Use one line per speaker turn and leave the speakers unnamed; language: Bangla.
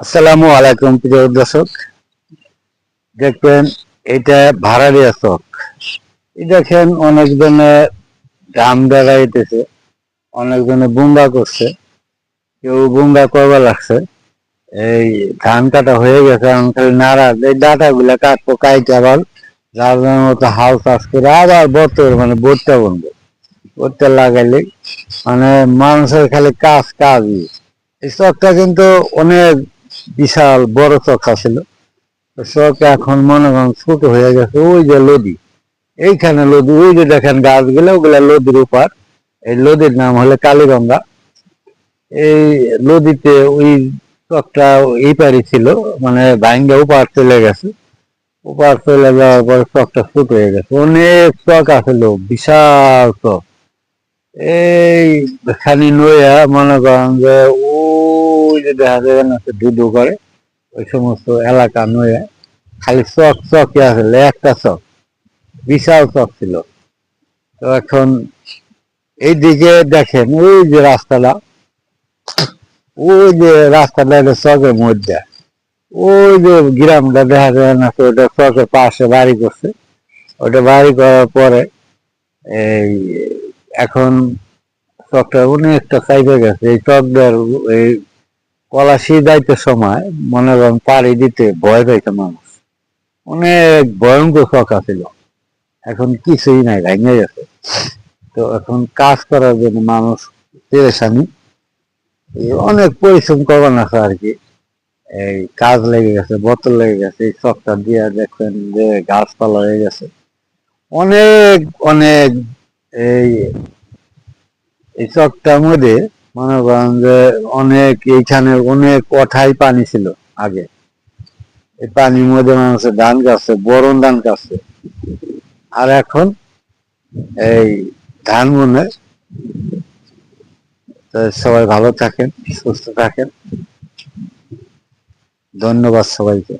আসসালামু আলাইকুম, প্রিয় দর্শক। দেখবেন, এটা ভাড়ারিয়া চক দেখেন, অনেকজনে দাম দাঁড়াইতেছে অনেকজনে বুম্বা করছে। কেউ বুম্বা করবা লাগছে। এই ধান কাটা হয়ে গেছে, এখন খালি নাড়া। এই ডাটা গুলা কাটবো কাইতে আবার, যার মতো হাল চাষ করে আবার বতর মানে বোটটা বনবো। বোটটা লাগাইলে মানে মানুষের খালি কাজ, কাজই। এই চকটা কিন্তু অনেক বিশাল বড় চক ছিল চক এখন মনে করেন ছোট হয়ে গেছে, ওই যে লদি। এইখানে লদি, ওই যে দেখেন গাছগুলো, ওগুলা লদির উপার। এই লদির নাম হলো কালীগঙ্গা। এই নদীতে ওই চকটা এই পারি ছিল মানে ভাঙ্গা উপার চলে গেছে। উপার চলে যাওয়ার পরে চকটা ছোট হয়ে গেছে। অনেক চক আছিল বিশাল চক। এই খানি নইয়া মনে করেন যে যে দেখা যায় না দুধু করে, ওই সমস্ত এলাকা নইয়া, খালি চক চকই আসলে একটা চক, বিশাল চক ছিল। তো এখন এই দিকে দেখেন, ওই যে রাস্তাটা, ওই যে রাস্তাটা এটা চকের মধ্যে। ওই যে গ্রামটা দেখা যায় না ওটা চকের পাশে বাড়ি করছে। ওটা বাড়ি করার পরে এই এখন চকটা অনেকটা চাইবে গেছে, এই চকটার এই পলাশি যাইতে সময় মনে করেন পাড়ি দিতে ভয় পাইছে মানুষ। অনেক ভয়ঙ্কর চক আছিল। এখন কিছুই নাই, ভেঙে গেছে। তো এখন কাজ করার জন্য মানুষ পেরেশানি। এই অনেক পরিশ্রম করবার আছে আর কি। এই কাজ লেগে গেছে, বোতল লেগে গেছে, এই চকটা দিয়ে দেখবেন যে গাছপালা হয়ে গেছে। অনেক অনেক এই এই চকটার মধ্যে মনে করেন যে অনেক এইখানে অনেক কঠাই পানি ছিল আগে। এই পানির মধ্যে মানুষের ধান গাছে বরণ ধান গাছে। আর এখন এই ধান মনে সবাই ভালো থাকেন, সুস্থ থাকেন। ধন্যবাদ সবাইকে।